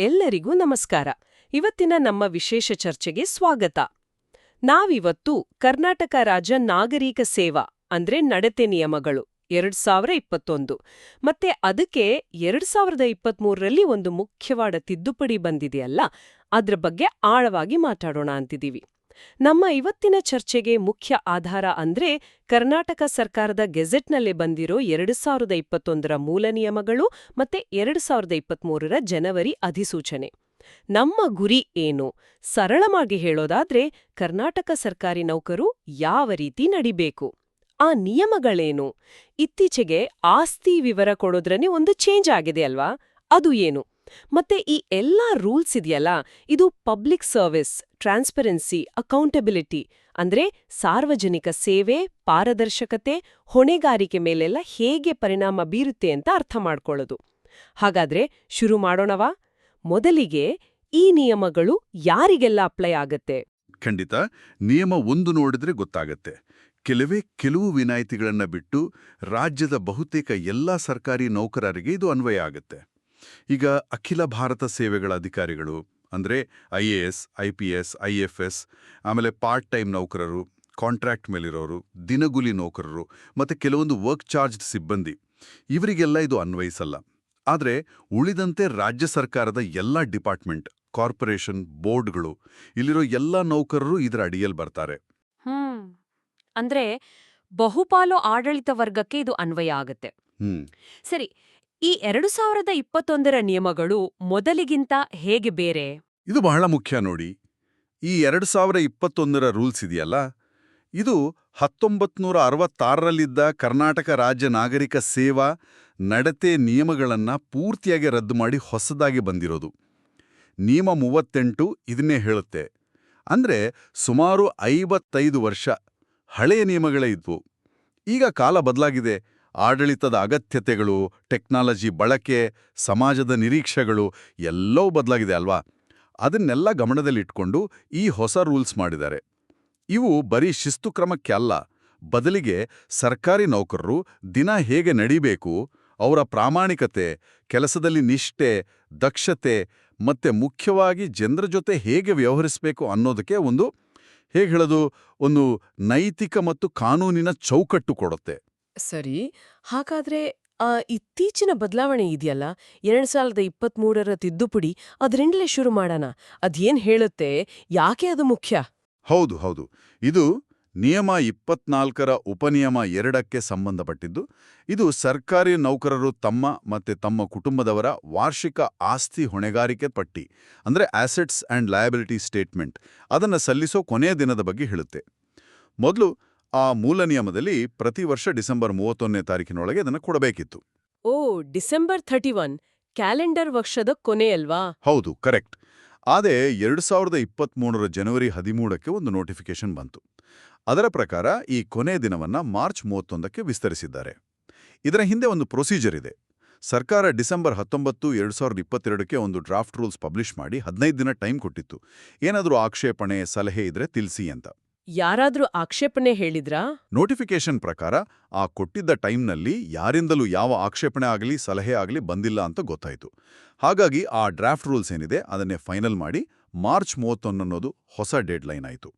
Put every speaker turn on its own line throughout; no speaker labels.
ಎಲ್ಲರಿಗೂ ನಮಸ್ಕಾರ. ಇವತ್ತಿನ ನಮ್ಮ ವಿಶೇಷ ಚರ್ಚೆಗೆ ಸ್ವಾಗತ. ನಾವಿವತ್ತು ಕರ್ನಾಟಕ ರಾಜ್ಯ ನಾಗರಿಕ ಸೇವಾ ಅಂದ್ರೆ ನಡತೆ ನಿಯಮಗಳು ಎರಡ್ ಸಾವಿರ ಇಪ್ಪತ್ತೊಂದು. ಮತ್ತೆ ಅದಕ್ಕೆ ಎರಡ್ ಸಾವಿರದ ಇಪ್ಪತ್ಮೂರರಲ್ಲಿ ಒಂದು ಮುಖ್ಯವಾದ ತಿದ್ದುಪಡಿ ಬಂದಿದೆಯಲ್ಲ, ಅದ್ರ ಬಗ್ಗೆ ಆಳವಾಗಿ ಮಾತಾಡೋಣ ಅಂತಿದೀವಿ ನಮ್ಮ ಇವತ್ತಿನ ಚರ್ಚೆಗೆ ಮುಖ್ಯ ಆಧಾರ ಅಂದ್ರೆ ಕರ್ನಾಟಕ ಸರ್ಕಾರದ ಗೆಜೆಟ್ನಲ್ಲಿ ಬಂದಿರೋ ಎರಡು ಸಾವಿರದ ಇಪ್ಪತ್ತೊಂದರ ಮೂಲ ನಿಯಮಗಳು ಮತ್ತೆ ಎರಡು ಸಾವಿರದ ಇಪ್ಪತ್ತ್ಮೂರರ ಜನವರಿ ಅಧಿಸೂಚನೆ. ನಮ್ಮ ಗುರಿ ಏನು? ಸರಳವಾಗಿ ಹೇಳೋದಾದ್ರೆ ಕರ್ನಾಟಕ ಸರ್ಕಾರಿ ನೌಕರು ಯಾವ ರೀತಿ ನಡಿಬೇಕು? ಆ ನಿಯಮಗಳೇನು? ಇತ್ತೀಚೆಗೆ ಆಸ್ತಿ ವಿವರ ಕೊಡೋದ್ರನೇ ಒಂದು ಚೇಂಜ್ ಆಗಿದೆ ಅಲ್ವಾ? ಅದು ಏನು? ಮತ್ತೆ ಈ ಎಲ್ಲಾ ರೂಲ್ಸ್ ಇದೆಯಲ್ಲ, ಇದು ಪಬ್ಲಿಕ್ ಸರ್ವಿಸ್, ಟ್ರಾನ್ಸ್ಪರೆನ್ಸಿ, ಅಕೌಂಟಬಿಲಿಟಿ, ಅಂದ್ರೆ ಸಾರ್ವಜನಿಕ ಸೇವೆ, ಪಾರದರ್ಶಕತೆ, ಹೊಣೆಗಾರಿಕೆ ಮೇಲೆಲ್ಲ ಹೇಗೆ ಪರಿಣಾಮ ಬೀರುತ್ತೆ ಅಂತ ಅರ್ಥ ಮಾಡ್ಕೊಳ್ಳೋದು. ಹಾಗಾದ್ರೆ ಶುರು ಮಾಡೋಣವಾ? ಮೊದಲಿಗೆ ಈ ನಿಯಮಗಳು ಯಾರಿಗೆಲ್ಲ ಅಪ್ಲೈ ಆಗತ್ತೆ?
ಖಂಡಿತ, ನಿಯಮ ಒಂದು ನೋಡಿದ್ರೆ ಗೊತ್ತಾಗತ್ತೆ. ಕೆಲವೇ ಕೆಲವು ವಿನಾಯಿತಿಗಳನ್ನ ಬಿಟ್ಟು ರಾಜ್ಯದ ಬಹುತೇಕ ಎಲ್ಲಾ ಸರ್ಕಾರಿ ನೌಕರರಿಗೆ ಇದು ಅನ್ವಯ ಆಗುತ್ತೆ. ಈಗ ಅಖಿಲ ಭಾರತ ಸೇವೆಗಳ ಅಧಿಕಾರಿಗಳು ಅಂದ್ರೆ ಐ ಐಪಿಎಸ್ ಐಎಫ್ಎಸ್ ಆಮೇಲೆ ಪಾರ್ಟ್ ಟೈಮ್ ನೌಕರರು ಕಾಂಟ್ರಾಕ್ಟ್ ಮೇಲಿರೋರು ದಿನಗೂಲಿ ನೌಕರರು ಮತ್ತೆ ಕೆಲವೊಂದು ವರ್ಕ್ ಚಾರ್ಜ್ಡ್ ಸಿಬ್ಬಂದಿ ಇವರಿಗೆಲ್ಲ ಇದು ಅನ್ವಯಿಸಲ್ಲ. ಆದರೆ ಉಳಿದಂತೆ ರಾಜ್ಯ ಸರ್ಕಾರದ ಎಲ್ಲ ಡಿಪಾರ್ಟ್ಮೆಂಟ್ ಕಾರ್ಪೊರೇಷನ್ ಬೋರ್ಡ್ಗಳು ಇಲ್ಲಿರೋ ಎಲ್ಲ ನೌಕರರು ಇದರ ಅಡಿಯಲ್ಲಿ ಬರ್ತಾರೆ.
ಹ್ಮ್. ಅಂದ್ರೆ ಬಹುಪಾಲು ಆಡಳಿತ ವರ್ಗಕ್ಕೆ ಇದು ಅನ್ವಯ ಆಗುತ್ತೆ.
ಹ್ಮ್.
ಸರಿ ಈ ಎರಡು ಸಾವಿರದ ಇಪ್ಪತ್ತೊಂದರ ನಿಯಮಗಳು ಮೊದಲಿಗಿಂತ ಹೇಗೆ ಬೇರೆ?
ಇದು ಬಹಳ ಮುಖ್ಯ ನೋಡಿ. ಈ ಎರಡು ಸಾವಿರ ಇಪ್ಪತ್ತೊಂದರ ರೂಲ್ಸ್ ಇದೆಯಲ್ಲ? ಇದು ಹತ್ತೊಂಬತ್ನೂರ ಅರವತ್ತಾರರಲ್ಲಿದ್ದ ಕರ್ನಾಟಕ ರಾಜ್ಯ ನಾಗರಿಕ ಸೇವಾ ನಡತೆ ನಿಯಮಗಳನ್ನು ಪೂರ್ತಿಯಾಗಿ ರದ್ದು ಮಾಡಿ ಹೊಸದಾಗಿ ಬಂದಿರೋದು. ನಿಯಮ ಮೂವತ್ತೆಂಟು ಇದನ್ನೇ ಹೇಳುತ್ತೆ. ಅಂದ್ರೆ ಸುಮಾರು ಐವತ್ತೈದು ವರ್ಷ ಹಳೆಯ ನಿಯಮಗಳೇ ಇದ್ವು. ಈಗ ಕಾಲ ಬದಲಾಗಿದೆ. ಆಡಳಿತದ ಅಗತ್ಯತೆಗಳು, ಟೆಕ್ನಾಲಜಿ ಬಳಕೆ, ಸಮಾಜದ ನಿರೀಕ್ಷೆಗಳು ಎಲ್ಲವೂ ಬದಲಾಗಿದೆ ಅಲ್ವಾ? ಅದನ್ನೆಲ್ಲ ಗಮನದಲ್ಲಿಟ್ಕೊಂಡು ಈ ಹೊಸ ರೂಲ್ಸ್ ಮಾಡಿದ್ದಾರೆ. ಇವು ಬರೀ ಶಿಸ್ತು ಕ್ರಮಕ್ಕೆ ಅಲ್ಲ, ಬದಲಿಗೆ ಸರ್ಕಾರಿ ನೌಕರರು ದಿನ ಹೇಗೆ ನಡೀಬೇಕು, ಅವರ ಪ್ರಾಮಾಣಿಕತೆ, ಕೆಲಸದಲ್ಲಿ ನಿಷ್ಠೆ, ದಕ್ಷತೆ ಮತ್ತೆ ಮುಖ್ಯವಾಗಿ ಜನರ ಜೊತೆ ಹೇಗೆ ವ್ಯವಹರಿಸಬೇಕು ಅನ್ನೋದಕ್ಕೆ ಒಂದು, ಹೇಗೆ ಹೇಳೋದು, ಒಂದು ನೈತಿಕ ಮತ್ತು ಕಾನೂನಿನ ಚೌಕಟ್ಟು ಕೊಡುತ್ತೆ.
ಸರಿ, ಹಾಗಾದ್ರೆ, ಆ, ಇತ್ತೀಚಿನ ಬದಲಾವಣೆ ಇದೆಯಲ್ಲ? ಎರಡ್ ಸಾವಿರದ ಇಪ್ಪತ್ಮೂರರ ತಿದ್ದುಪಡಿ ಅದರಿಂದಲೇ ಶುರು ಮಾಡೋಣ. ಅದೇನ್ ಹೇಳುತ್ತೆ? ಯಾಕೆ ಅದು ಮುಖ್ಯ?
ಹೌದು ಹೌದು. ಇದು ನಿಯಮ ಇಪ್ಪತ್ನಾಲ್ಕರ ಉಪನಿಯಮ ಎರಡಕ್ಕೆ ಸಂಬಂಧಪಟ್ಟಿದ್ದು, ಇದು ಸರ್ಕಾರಿ ನೌಕರರು ತಮ್ಮ ಮತ್ತೆ ತಮ್ಮ ಕುಟುಂಬದವರ ವಾರ್ಷಿಕ ಆಸ್ತಿ ಹೊಣೆಗಾರಿಕೆ ಪಟ್ಟಿ, ಅಂದ್ರೆ ಆಸೆಟ್ಸ್ ಅಂಡ್ ಲಯಬಿಲಿಟಿ ಸ್ಟೇಟ್ಮೆಂಟ್ ಅದನ್ನು ಸಲ್ಲಿಸೋ ಕೊನೆಯ ದಿನದ ಬಗ್ಗೆ ಹೇಳುತ್ತೆ. ಮೊದಲು ಆ ಮೂಲ ನಿಯಮದಲ್ಲಿ ಪ್ರತಿ ವರ್ಷ ಡಿಸೆಂಬರ್ ಮೂವತ್ತೊಂದನೇ ತಾರೀಕಿನೊಳಗೆ ಅದನ್ನು ಕೊಡಬೇಕಿತ್ತು.
ಓ ಡಿಸೆಂಬರ್ ಥರ್ಟಿ ಒನ್. ಕ್ಯಾಲೆಂಡರ್ ವರ್ಷದ ಕೊನೆಯಲ್ವಾ?
ಹೌದು ಕರೆಕ್ಟ್. ಆದರೆ ಎರಡು ಸಾವಿರದ ಇಪ್ಪತ್ತ್ಮೂರರ ಜನವರಿ ಹದಿಮೂರಕ್ಕೆ ಒಂದು ನೋಟಿಫಿಕೇಶನ್ ಬಂತು. ಅದರ ಪ್ರಕಾರ ಈ ಕೊನೆಯ ದಿನವನ್ನ ಮಾರ್ಚ್ ಮೂವತ್ತೊಂದಕ್ಕೆ ವಿಸ್ತರಿಸಿದ್ದಾರೆ. ಇದರ ಹಿಂದೆ ಒಂದು ಪ್ರೊಸೀಜರ್ ಇದೆ. ಸರ್ಕಾರ ಡಿಸೆಂಬರ್ ಹತ್ತೊಂಬತ್ತು ಎರಡು ಸಾವಿರದ ಇಪ್ಪತ್ತೆರಡಕ್ಕೆ ಒಂದು ಡ್ರಾಫ್ಟ್ ರೂಲ್ಸ್ ಪಬ್ಲಿಷ್ ಮಾಡಿ ಹದಿನೈದು ದಿನ ಟೈಮ್ ಕೊಟ್ಟಿತ್ತು. ಏನಾದರೂ ಆಕ್ಷೇಪಣೆ ಸಲಹೆ ಇದ್ರೆ ತಿಳಿಸಿ ಅಂತ.
ಯಾರಾದ್ರೂ ಆಕ್ಷೇಪಣೆ ಹೇಳಿದ್ರಾ?
ನೋಟಿಫಿಕೇಶನ್ ಪ್ರಕಾರ ಆ ಕೊಟ್ಟಿದ್ದ ಟೈಮ್ನಲ್ಲಿ ಯಾರಿಂದಲೂ ಯಾವ ಆಕ್ಷೇಪಣೆ ಆಗಲಿ ಸಲಹೆ ಆಗಲಿ ಬಂದಿಲ್ಲ ಅಂತ ಗೊತ್ತಾಯಿತು. ಹಾಗಾಗಿ ಆ ಡ್ರಾಫ್ಟ್ ರೂಲ್ಸ್ ಏನಿದೆ ಅದನ್ನೇ ಫೈನಲ್ ಮಾಡಿ ಮಾರ್ಚ್ ಮೂವತ್ತೊಂದು ಅನ್ನೋದು ಹೊಸ ಡೆಡ್ಲೈನ್ ಆಯಿತು.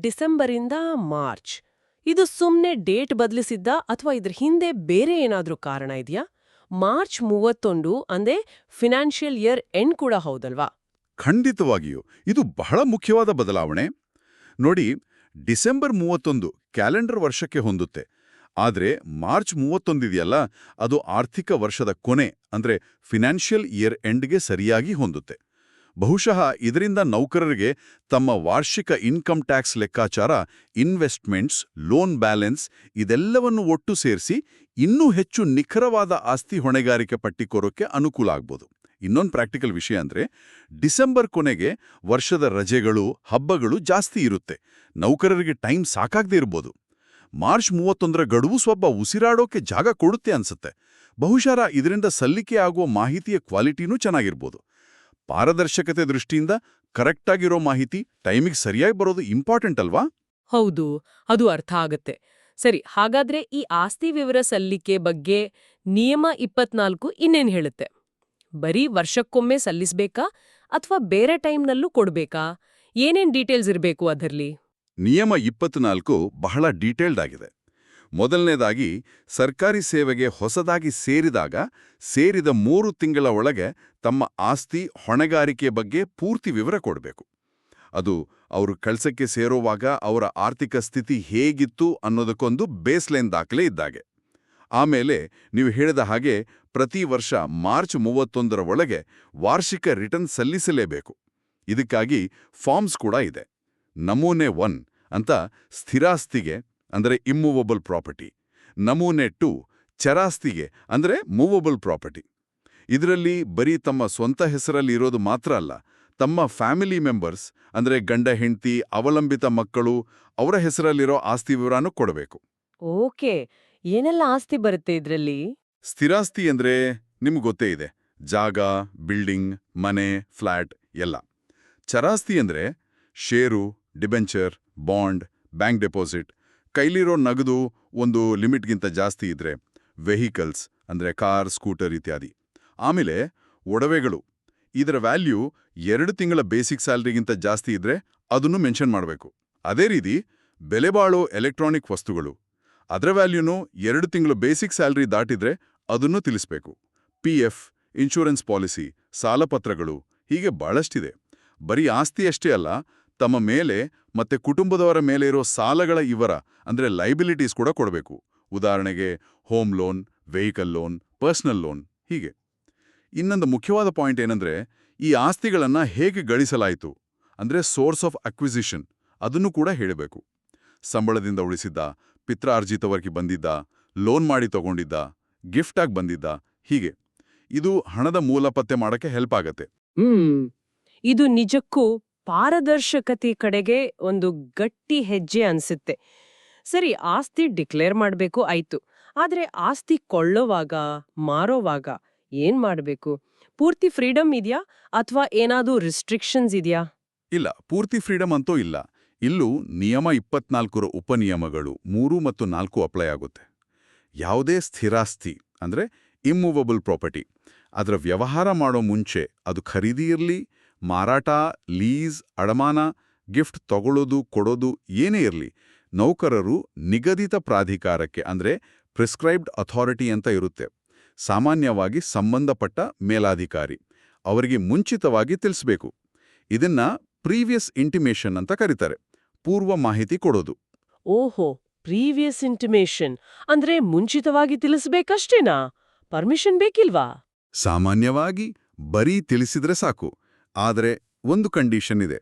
ಡಿಸೆಂಬರಿಂದ ಮಾರ್ಚ್. ಇದು ಸುಮ್ನೆ ಡೇಟ್ ಬದಲಿಸಿದ್ದ ಅಥವಾ ಇದ್ರ ಹಿಂದೆ ಬೇರೆ ಏನಾದ್ರೂ ಕಾರಣ ಇದೆಯಾ? ಮಾರ್ಚ್ ಮೂವತ್ತೊಂದು ಅಂದ್ರೆ ಫಿನಾನ್ಷಿಯಲ್ ಇಯರ್ ಎಂಡ್ ಕೂಡ ಹೌದಲ್ವಾ?
ಖಂಡಿತವಾಗಿಯೂ. ಇದು ಬಹಳ ಮುಖ್ಯವಾದ ಬದಲಾವಣೆ. ನೋಡಿ ಡಿಸೆಂಬರ್ ಮೂವತ್ತೊಂದು ಕ್ಯಾಲೆಂಡರ್ ವರ್ಷಕ್ಕೆ ಹೊಂದುತ್ತೆ. ಆದರೆ ಮಾರ್ಚ್ ಮೂವತ್ತೊಂದಿದೆಯಲ್ಲ, ಅದು ಆರ್ಥಿಕ ವರ್ಷದ ಕೊನೆ, ಅಂದ್ರೆ ಫಿನಾನ್ಷಿಯಲ್ ಇಯರ್ ಎಂಡ್ಗೆ ಸರಿಯಾಗಿ ಹೊಂದುತ್ತೆ. ಬಹುಶಃ ಇದರಿಂದ ನೌಕರರಿಗೆ ತಮ್ಮ ವಾರ್ಷಿಕ ಇನ್ಕಮ್ ಟ್ಯಾಕ್ಸ್ ಲೆಕ್ಕಾಚಾರ, ಇನ್ವೆಸ್ಟ್ಮೆಂಟ್ಸ್, ಲೋನ್ ಬ್ಯಾಲೆನ್ಸ್ ಇದೆಲ್ಲವನ್ನು ಒಟ್ಟು ಸೇರಿಸಿ ಇನ್ನೂ ಹೆಚ್ಚು ನಿಖರವಾದ ಆಸ್ತಿ ಹೊಣೆಗಾರಿಕೆ ಪಟ್ಟಿ ಕೊರೋಕ್ಕೆ ಅನುಕೂಲ ಆಗ್ಬೋದು. ಇನ್ನೊಂದು ಪ್ರಾಕ್ಟಿಕಲ್ ವಿಷಯ ಅಂದ್ರೆ, ಡಿಸೆಂಬರ್ ಕೊನೆಗೆ ವರ್ಷದ ರಜೆಗಳು, ಹಬ್ಬಗಳು ಜಾಸ್ತಿ ಇರುತ್ತೆ. ನೌಕರರಿಗೆ ಟೈಮ್ ಸಾಕಾಗದೇ ಇರ್ಬೋದು. ಮಾರ್ಚ್ ಮೂವತ್ತೊಂದರ ಗಡುವು ಸ್ವಲ್ಪ ಉಸಿರಾಡೋಕೆ ಜಾಗ ಕೊಡುತ್ತೆ ಅನ್ಸುತ್ತೆ. ಬಹುಶಃ ಇದರಿಂದ ಸಲ್ಲಿಕೆ ಆಗುವ ಮಾಹಿತಿಯ ಕ್ವಾಲಿಟಿನೂ ಚೆನ್ನಾಗಿರ್ಬೋದು. ಪಾರದರ್ಶಕತೆ ದೃಷ್ಟಿಯಿಂದ ಕರೆಕ್ಟಾಗಿರೋ ಮಾಹಿತಿ ಟೈಮಿಗೆ ಸರಿಯಾಗಿ ಬರೋದು ಇಂಪಾರ್ಟೆಂಟ್ ಅಲ್ವಾ?
ಹೌದು, ಅದು ಅರ್ಥ ಆಗತ್ತೆ. ಸರಿ, ಹಾಗಾದ್ರೆ ಈ ಆಸ್ತಿ ವಿವರ ಸಲ್ಲಿಕೆ ಬಗ್ಗೆ ನಿಯಮ ಇಪ್ಪತ್ನಾಲ್ಕು ಇನ್ನೇನ್ ಹೇಳುತ್ತೆ?
ಬರೀ ವರ್ಷಕ್ಕೊಮ್ಮೆ ಸಲ್ಲಿಸ್ಬೇಕಾ ಅಥವಾ ಬೇರೆ ಟೈಮ್ನಲ್ಲೂ ಕೊಡ್ಬೇಕಾ? ಏನೇನ್ ಡೀಟೇಲ್ಸ್ ಇರಬೇಕು ಅದರ್ಲಿ
ನಿಯಮ ಇಪ್ಪತ್ನಾಲ್ಕು ಬಹಳ ಡೀಟೇಲ್ಡ್ ಆಗಿದೆ. ಮೊದಲನೇದಾಗಿ, ಸರ್ಕಾರಿ ಸೇವೆಗೆ ಹೊಸದಾಗಿ ಸೇರಿದಾಗ, ಸೇರಿದ ಮೂರು ತಿಂಗಳ ಒಳಗೆ ತಮ್ಮ ಆಸ್ತಿ ಹೊಣೆಗಾರಿಕೆ ಬಗ್ಗೆ ಪೂರ್ತಿ ವಿವರ ಕೊಡಬೇಕು. ಅದು ಅವರು ಕೆಲಸಕ್ಕೆ ಸೇರುವಾಗ ಅವರ ಆರ್ಥಿಕ ಸ್ಥಿತಿ ಹೇಗಿತ್ತು ಅನ್ನೋದಕ್ಕೊಂದು ಬೇಸ್ಲೈನ್ ದಾಖಲೆ ಇದ್ದಾಗೆ. ಆಮೇಲೆ ನೀವು ಹೇಳಿದ ಹಾಗೆ ಪ್ರತಿ ವರ್ಷ ಮಾರ್ಚ್ ಮೂವತ್ತೊಂದರ ಒಳಗೆ ವಾರ್ಷಿಕ ರಿಟರ್ನ್ ಸಲ್ಲಿಸಲೇಬೇಕು. ಇದಕ್ಕಾಗಿ ಫಾರ್ಮ್ಸ್ ಕೂಡ ಇದೆ. ನಮೂನೆ ಒನ್ ಅಂತ ಸ್ಥಿರಾಸ್ತಿಗೆ ಅಂದರೆ ಇಮ್ಮೂವಬಲ್ ಪ್ರಾಪರ್ಟಿ ನಮೂನೆ ಟು ಚರಾಸ್ತಿಗೆ ಅಂದರೆ ಮೂವಬಲ್ ಪ್ರಾಪರ್ಟಿ ಇದರಲ್ಲಿ ಬರೀ ತಮ್ಮ ಸ್ವಂತ ಹೆಸರಲ್ಲಿ ಇರೋದು ಮಾತ್ರ ಅಲ್ಲ ತಮ್ಮ ಫ್ಯಾಮಿಲಿ ಮೆಂಬರ್ಸ್ ಅಂದರೆ ಗಂಡ ಹೆಂಡತಿ ಅವಲಂಬಿತ ಮಕ್ಕಳು ಅವರ ಹೆಸರಲ್ಲಿರೋ ಆಸ್ತಿ ವಿವರನೂ ಕೊಡಬೇಕು.
ಓಕೆ ಏನೆಲ್ಲ ಆಸ್ತಿ ಬರುತ್ತೆ ಇದರಲ್ಲಿ?
ಸ್ಥಿರಾಸ್ತಿ ಅಂದ್ರೆ ನಿಮ್ಗೆ ಗೊತ್ತೇ ಇದೆ ಜಾಗ ಬಿಲ್ಡಿಂಗ್ ಮನೆ ಫ್ಲಾಟ್ ಎಲ್ಲ. ಚರಾಸ್ತಿ ಅಂದ್ರೆ share debenture, bond, bank deposit. ಕೈಲಿರೋ ನಗದು ಒಂದು ಲಿಮಿಟ್ಗಿಂತ ಜಾಸ್ತಿ ಇದ್ರೆ ವೆಹಿಕಲ್ಸ್, ಅಂದ್ರೆ ಕಾರ್, ಸ್ಕೂಟರ್ ಇತ್ಯಾದಿ. ಆಮೇಲೆ ಒಡವೆಗಳು. ಇದರ ವ್ಯಾಲ್ಯೂ ಎರಡು ತಿಂಗಳ ಬೇಸಿಕ್ ಸ್ಯಾಲ್ರಿಗಿಂತ ಜಾಸ್ತಿ ಇದ್ರೆ ಅದನ್ನು ಮೆನ್ಷನ್ ಮಾಡಬೇಕು. ಅದೇ ರೀತಿ ಬೆಲೆಬಾಳೋ ಎಲೆಕ್ಟ್ರಾನಿಕ್ ವಸ್ತುಗಳು. ಅದರ ವ್ಯಾಲ್ಯೂನು ಎರಡು ತಿಂಗಳು ಬೇಸಿಕ್ ಸ್ಯಾಲ್ರಿ ದಾಟಿದ್ರೆ ಅದನ್ನು ತಿಳಿಸ್ಬೇಕು. ಪಿ ಎಫ್, ಇನ್ಶೂರೆನ್ಸ್ ಪಾಲಿಸಿ, ಸಾಲಪತ್ರಗಳು, ಹೀಗೆ ಬಹಳಷ್ಟಿದೆ. ಬರೀ ಆಸ್ತಿ ಅಷ್ಟೇ ಅಲ್ಲ ತಮ್ಮ ಮೇಲೆ ಮತ್ತೆ ಕುಟುಂಬದವರ ಮೇಲೆ ಇರೋ ಸಾಲಗಳ ಇವರ, ಅಂದ್ರೆ ಲೈಬಿಲಿಟೀಸ್ ಕೂಡ ಕೊಡಬೇಕು. ಉದಾಹರಣೆಗೆ home loan vehicle loan personal loan ಹೀಗೆ. ಇನ್ನೊಂದು ಮುಖ್ಯವಾದ ಪಾಯಿಂಟ್ ಏನಂದ್ರೆ, ಈ ಆಸ್ತಿಗಳನ್ನ ಹೇಗೆ ಗಳಿಸಲಾಯಿತು? ಅಂದ್ರೆ ಸೋರ್ಸ್ ಆಫ್ ಅಕ್ವಿಸಿಷನ್ ಅದನ್ನು ಕೂಡ ಹೇಳಬೇಕು. ಸಂಬಳದಿಂದ ಉಳಿಸಿದ್ದ ಪಿತ್ರಾರ್ಜಿತವರೆಗೆ ಬಂದಿದ್ದ ಲೋನ್ ಮಾಡಿ ತಗೊಂಡಿದ್ದ ಗಿಫ್ಟ್ ಆಗಿ ಬಂದಿದ್ದ, ಹೀಗೆ. ಇದು ಹಣದ ಮೂಲ ಪತ್ತೆ ಮಾಡಕ್ಕೆ ಹೆಲ್ಪ್ ಆಗತ್ತೆ.
ಇದು ನಿಜಕ್ಕೂ ಪಾರದರ್ಶಕತೆ ಕಡೆಗೆ ಒಂದು ಗಟ್ಟಿ ಹೆಜ್ಜೆ ಅನ್ಸುತ್ತೆ. ಸರಿ, ಆಸ್ತಿ ಡಿಕ್ಲೇರ್ ಮಾಡಬೇಕು ಆಯ್ತು. ಆದರೆ ಆಸ್ತಿ ಕೊಳ್ಳೋವಾಗ, ಮಾರೋವಾಗ ಏನ್ ಮಾಡಬೇಕು? ಪೂರ್ತಿ ಫ್ರೀಡಮ್ ಇದೆಯಾ ಅಥವಾ ಏನಾದ್ರೂ ರಿಸ್ಟ್ರಿಕ್ಷನ್ಸ್ ಇದೆಯಾ?
ಇಲ್ಲ, ಪೂರ್ತಿ ಫ್ರೀಡಮ್ ಅಂತೂ ಇಲ್ಲ. ಇಲ್ಲೂ ನಿಯಮ ಇಪ್ಪತ್ನಾಲ್ಕರ ಉಪನಿಯಮಗಳು ಮೂರು ಮತ್ತು ನಾಲ್ಕು ಅಪ್ಲೈ ಆಗುತ್ತೆ. ಯಾವುದೇ ಸ್ಥಿರಾಸ್ತಿ ಅಂದ್ರೆ ಇಮ್ಮೂವಬಲ್ ಪ್ರಾಪರ್ಟಿ ಅದರ ವ್ಯವಹಾರ ಮಾಡೋ ಮುಂಚೆ ಅದು ಖರೀದಿ ಇರಲಿ ಮಾರಾಟ ಲೀಸ್ ಅಡಮಾನ ಗಿಫ್ಟ್ ತಗೊಳ್ಳೋದು ಕೊಡೋದು ಏನೇ ಇರಲಿ ನೌಕರರು ನಿಗದಿತ ಪ್ರಾಧಿಕಾರಕ್ಕೆ ಅಂದ್ರೆ ಪ್ರಿಸ್ಕ್ರೈಬ್ಡ್ ಅಥಾರಿಟಿ ಅಂತ ಇರುತ್ತೆ. ಸಾಮಾನ್ಯವಾಗಿ ಸಂಬಂಧಪಟ್ಟ ಮೇಲಾಧಿಕಾರಿ. ಅವರಿಗೆ ಮುಂಚಿತವಾಗಿ ತಿಳಿಸ್ಬೇಕು. ಇದನ್ನ ಪ್ರೀವಿಯಸ್ ಇಂಟಿಮೇಷನ್ ಅಂತ ಕರೀತಾರೆ. ಪೂರ್ವ ಮಾಹಿತಿ ಕೊಡೋದು.
ಓಹೋ ಪ್ರೀವಿಯಸ್ ಇಂಟಿಮೇಷನ್. ಅಂದ್ರೆ ಮುಂಚಿತವಾಗಿ ತಿಳಿಸ್ಬೇಕಷ್ಟೇನಾ? ಪರ್ಮಿಷನ್ ಬೇಕಿಲ್ವಾ?
ಸಾಮಾನ್ಯವಾಗಿ ಬರೀ ತಿಳಿಸಿದ್ರೆ ಸಾಕು. ಆದರೆ ಒಂದು ಕಂಡೀಷನ್ ಇದೆ.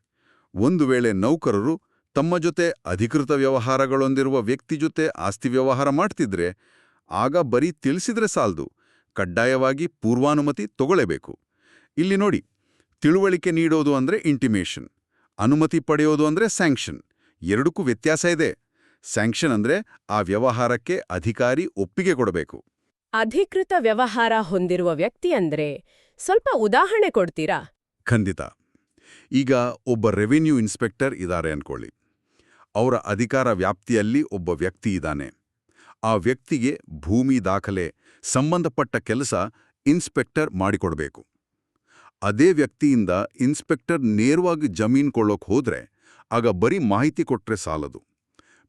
ಒಂದು ವೇಳೆ ನೌಕರರು ತಮ್ಮ ಜೊತೆ ಅಧಿಕೃತ ವ್ಯವಹಾರಗಳೊಂದಿರುವ ವ್ಯಕ್ತಿ ಜೊತೆ ಆಸ್ತಿ ವ್ಯವಹಾರ ಮಾಡ್ತಿದ್ರೆ, ಆಗ ಬರೀ ತಿಳಿಸಿದ್ರೆ ಸಾಲದು. ಕಡ್ಡಾಯವಾಗಿ ಪೂರ್ವಾನುಮತಿ ತಗೊಳ್ಳೇಬೇಕು ಇಲ್ಲಿ ನೋಡಿ, ತಿಳುವಳಿಕೆ ನೀಡೋದು ಅಂದ್ರೆ ಇಂಟಿಮೇಷನ್ ಅನುಮತಿ ಪಡೆಯೋದು ಅಂದ್ರೆ ಸ್ಯಾಂಕ್ಷನ್ ಎರಡಕ್ಕೂ ವ್ಯತ್ಯಾಸ ಇದೆ. ಸ್ಯಾಂಕ್ಷನ್ ಅಂದ್ರೆ ಆ ವ್ಯವಹಾರಕ್ಕೆ ಅಧಿಕಾರಿ ಒಪ್ಪಿಗೆ ಕೊಡಬೇಕು.
ಅಧಿಕೃತ ವ್ಯವಹಾರ ಹೊಂದಿರುವ ವ್ಯಕ್ತಿ ಅಂದ್ರೆ ಸ್ವಲ್ಪ ಉದಾಹರಣೆ ಕೊಡ್ತೀರಾ?
ಖಂಡಿತ. ಈಗ ಒಬ್ಬ ರೆವಿನ್ಯೂ ಇನ್ಸ್ಪೆಕ್ಟರ್ ಇದ್ದಾರೆ ಅನ್ಕೊಳ್ಳಿ. ಅವರ ಅಧಿಕಾರ ವ್ಯಾಪ್ತಿಯಲ್ಲಿ ಒಬ್ಬ ವ್ಯಕ್ತಿ ಇದ್ದಾನೆ ಆ ವ್ಯಕ್ತಿಗೆ ಭೂಮಿ ದಾಖಲೆ ಸಂಬಂಧಪಟ್ಟ ಕೆಲಸ ಇನ್ಸ್ಪೆಕ್ಟರ್ ಮಾಡಿಕೊಡ್ಬೇಕು. ಅದೇ ವ್ಯಕ್ತಿಯಿಂದ ಇನ್ಸ್ಪೆಕ್ಟರ್ ನೇರವಾಗಿ ಜಮೀನ್ ಕೊಳ್ಳೋಕೆ ಹೋದರೆ ಆಗ ಬರೀ ಮಾಹಿತಿ ಕೊಟ್ಟರೆ ಸಾಲದು.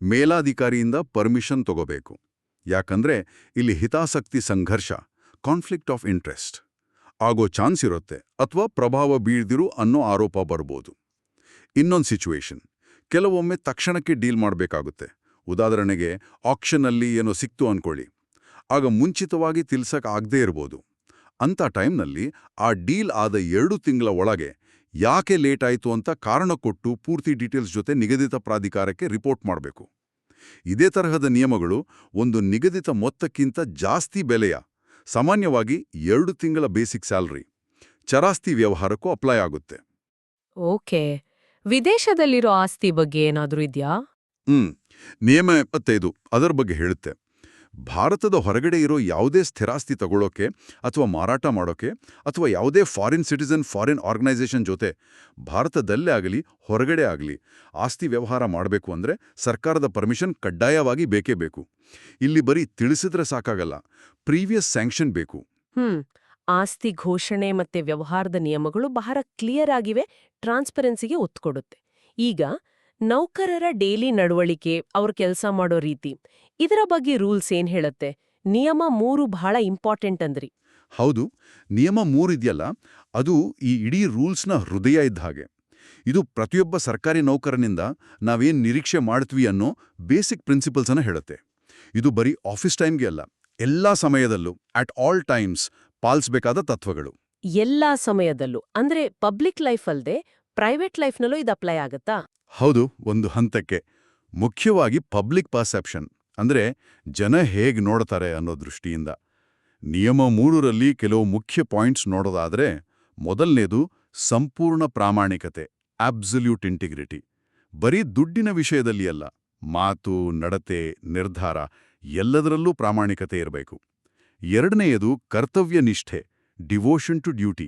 ಮೇಲಾಧಿಕಾರಿಯಿಂದ ಪರ್ಮಿಷನ್ ತಗೋಬೇಕು. ಯಾಕಂದ್ರೆ ಇಲ್ಲಿ ಹಿತಾಸಕ್ತಿ ಸಂಘರ್ಷ, ಕಾನ್ಫ್ಲಿಕ್ಟ್ ಆಫ್ ಇಂಟ್ರೆಸ್ಟ್. ಆಗೋ ಚಾನ್ಸ್ ಇರುತ್ತೆ ಅಥವಾ ಪ್ರಭಾವ ಬೀಳ್ದಿರು ಅನ್ನೋ ಆರೋಪ ಬರ್ಬೋದು. ಇನ್ನೊಂದು ಸಿಚುವೇಶನ್ ಕೆಲವೊಮ್ಮೆ ತಕ್ಷಣಕ್ಕೆ ಡೀಲ್ ಮಾಡಬೇಕಾಗುತ್ತೆ. ಉದಾಹರಣೆಗೆ ಆಕ್ಷನಲ್ಲಿ ಏನೋ ಸಿಕ್ತು ಅಂದ್ಕೊಳ್ಳಿ ಆಗ ಮುಂಚಿತವಾಗಿ ತಿಳ್ಸಕ್ಕೆ ಆಗದೇ ಇರ್ಬೋದು. ಅಂಥ ಟೈಮ್ನಲ್ಲಿ ಆ ಡೀಲ್ ಆದ ಎರಡು ತಿಂಗಳ ಒಳಗೆ ಯಾಕೆ ಲೇಟ್ ಆಯಿತು ಅಂತ ಕಾರಣ ಕೊಟ್ಟು ಪೂರ್ತಿ ಡೀಟೇಲ್ಸ್ ಜೊತೆ ನಿಗದಿತ ಪ್ರಾಧಿಕಾರಕ್ಕೆ ರಿಪೋರ್ಟ್ ಮಾಡಬೇಕು. ಇದೇ ತರಹದ ನಿಯಮಗಳು ಒಂದು ನಿಗದಿತ ಮೊತ್ತಕ್ಕಿಂತ ಜಾಸ್ತಿ ಬೆಲೆಯ ಸಾಮಾನ್ಯವಾಗಿ ಎರಡು ತಿಂಗಳ ಬೇಸಿಕ್ ಸ್ಯಾಲ್ರಿ. ಚರಾಸ್ತಿ ವ್ಯವಹಾರಕ್ಕೂ ಅಪ್ಲೈ ಆಗುತ್ತೆ.
ಓಕೆ. ವಿದೇಶದಲ್ಲಿರೋ ಆಸ್ತಿ ಬಗ್ಗೆ ಏನಾದರೂ ಇದ್ಯಾ?
ಹ್ಮ್. ನಿಯಮ ಎಪ್ಪತ್ತೈದು. ಅದರ ಬಗ್ಗೆ ಹೇಳುತ್ತೆ. ಭಾರತದ ಹೊರಗಡೆ ಇರೋ ಯಾವುದೇ ಸ್ಥಿರಾಸ್ತಿ ತಗೊಳ್ಳೋಕೆ ಅಥವಾ ಮಾರಾಟ ಮಾಡೋಕೆ ಅಥವಾ ಯಾವುದೇ ಫಾರಿನ್ ಸಿಟಿಸನ್ ಫಾರಿನ್ ಆರ್ಗನೈಸೇಷನ್ ಜೊತೆ ಭಾರತದಲ್ಲೇ ಆಗಲಿ, ಹೊರಗಡೆ ಆಗಲಿ ಆಸ್ತಿ ವ್ಯವಹಾರ ಮಾಡಬೇಕು ಅಂದ್ರೆ ಸರ್ಕಾರದ ಪರ್ಮಿಷನ್ ಕಡ್ಡಾಯವಾಗಿ ಬೇಕೇ ಬೇಕು. ಇಲ್ಲಿ ಬರೀ ತಿಳಿಸಿದ್ರೆ ಸಾಕಾಗಲ್ಲ ಪ್ರೀವಿಯಸ್ ಸ್ಯಾಂಕ್ಷನ್ ಬೇಕು.
ಹ್ಮ್, ಆಸ್ತಿ ಘೋಷಣೆ ಮತ್ತೆ ವ್ಯವಹಾರದ ನಿಯಮಗಳು ಬಹಳ ಕ್ಲಿಯರ್ ಆಗಿವೆ ಟ್ರಾನ್ಸ್ಪರೆನ್ಸಿಗೆ ಒತ್ತು ಈಗ ನೌಕರರ ಡೈಲಿ ನಡವಳಿಕೆ, ಅವ್ರ ಕೆಲಸ ಮಾಡೋ ರೀತಿ ಇದರ ಬಗ್ಗೆ ರೂಲ್ಸ್ ಏನ್ ಹೇಳುತ್ತೆ? ನಿಯಮ ಮೂರು ಬಹಳ ಇಂಪಾರ್ಟೆಂಟ್ ಅಂದ್ರಿ.
ಹೌದು ನಿಯಮ ಮೂರಿದೆಯಲ್ಲ ಅದು ಈ ಇಡೀ ರೂಲ್ಸ್ನ ಹೃದಯ ಇದ್ದ ಹಾಗೆ. ಇದು ಪ್ರತಿಯೊಬ್ಬ ಸರ್ಕಾರಿ ನೌಕರನಿಂದ ನಾವೇನು ನಿರೀಕ್ಷೆ ಮಾಡ್ತೀವಿ ಅನ್ನೋ ಬೇಸಿಕ್ ಪ್ರಿನ್ಸಿಪಲ್ಸ್ ಅನ್ನ ಹೇಳುತ್ತೆ. ಇದು ಬರೀ ಆಫೀಸ್ ಟೈಮ್ಗೆ ಅಲ್ಲ ಎಲ್ಲಾ ಸಮಯದಲ್ಲೂ ಅಟ್ ಆಲ್ ಟೈಮ್ಸ್ ಪಾಲಿಸಬೇಕಾದ ತತ್ವಗಳು.
ಎಲ್ಲಾ ಸಮಯದಲ್ಲೂ ಅಂದ್ರೆ ಪಬ್ಲಿಕ್ ಲೈಫ್ ಅಲ್ಲದೆ ಪ್ರೈವೇಟ್ ಲೈಫ್ನಲ್ಲೂ ಇದು ಅಪ್ಲೈ ಆಗತ್ತಾ?
ಹೌದು ಒಂದು ಹಂತಕ್ಕೆ. ಮುಖ್ಯವಾಗಿ ಪಬ್ಲಿಕ್ ಪರ್ಸೆಪ್ಷನ್. ಅಂದ್ರೆ ಜನ ಹೇಗೆ ನೋಡ್ತಾರೆ ಅನ್ನೋ ದೃಷ್ಟಿಯಿಂದ. ನಿಯಮ ಮೂರರಲ್ಲಿ ಕೆಲವು ಮುಖ್ಯ ಪಾಯಿಂಟ್ಸ್ ನೋಡೋದಾದ್ರೆ, ಮೊದಲನೇದು ಸಂಪೂರ್ಣ ಪ್ರಾಮಾಣಿಕತೆ ಆಬ್ಸಲ್ಯೂಟ್ ಇಂಟಿಗ್ರಿಟಿ ಬರೀ ದುಡ್ಡಿನ ವಿಷಯದಲ್ಲಿ ಅಲ್ಲ, ಮಾತು, ನಡತೆ, ನಿರ್ಧಾರ, ಎಲ್ಲದರಲ್ಲೂ ಪ್ರಾಮಾಣಿಕತೆ ಇರಬೇಕು. ಎರಡನೆಯದು ಕರ್ತವ್ಯ ನಿಷ್ಠೆ ಡಿವೋಷನ್ ಟು ಡ್ಯೂಟಿ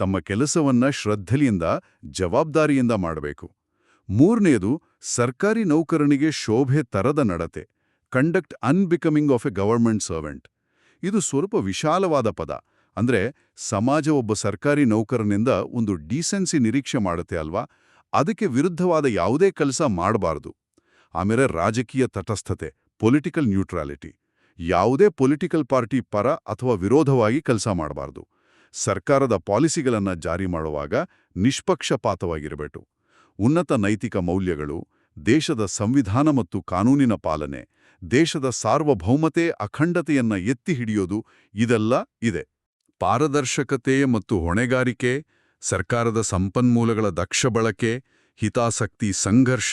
ತಮ್ಮ ಕೆಲಸವನ್ನ ಶ್ರದ್ಧೆಯಿಂದ, ಜವಾಬ್ದಾರಿಯಿಂದ ಮಾಡಬೇಕು. ಮೂರನೆಯದು ಸರ್ಕಾರಿ ನೌಕರನಿಗೆ ಶೋಭೆ ತರದ ನಡತೆ conduct unbecoming of a government servant ಇದು ಸ್ವಲ್ಪ ವಿಶಾಲವಾದ ಪದ. ಅಂದರೆ ಸಮಾಜ ಒಬ್ಬ ಸರ್ಕಾರಿ ನೌಕರನಿಂದ ಒಂದು ಡೀಸೆನ್ಸಿ ನಿರೀಕ್ಷೆ ಮಾಡುತ್ತೆ ಅಲ್ವಾ? ಅದಕ್ಕೆ ವಿರುದ್ಧವಾದ ಯಾವುದೇ ಕೆಲಸ ಮಾಡಬಾರದು. ಆಮೇಲೆ ರಾಜಕೀಯ ತಟಸ್ಥತೆ ಪೊಲಿಟಿಕಲ್ ನ್ಯೂಟ್ರಾಲಿಟಿ ಯಾವುದೇ ಪೊಲಿಟಿಕಲ್ ಪಾರ್ಟಿ ಪರ ಅಥವಾ ವಿರೋಧವಾಗಿ ಕೆಲಸ ಮಾಡಬಾರದು. ಸರ್ಕಾರದ ಪಾಲಿಸಿಗಳನ್ನು ಜಾರಿ ಮಾಡುವಾಗ ನಿಷ್ಪಕ್ಷಪಾತವಾಗಿರಬೇಕು. ಉನ್ನತ ನೈತಿಕ ಮೌಲ್ಯಗಳು, ದೇಶದ ಸಂವಿಧಾನ ಮತ್ತು ಕಾನೂನಿನ ಪಾಲನೆ ದೇಶದ ಸಾರ್ವಭೌಮತೆ ಅಖಂಡತೆಯನ್ನ ಎತ್ತಿ ಹಿಡಿಯೋದು ಇದೆಲ್ಲ ಇದೆ. ಪಾರದರ್ಶಕತೆ ಮತ್ತು ಹೊಣೆಗಾರಿಕೆ, ಸರ್ಕಾರದ ಸಂಪನ್ಮೂಲಗಳ ದಕ್ಷ ಬಳಕೆ, ಹಿತಾಸಕ್ತಿ ಸಂಘರ್ಷ,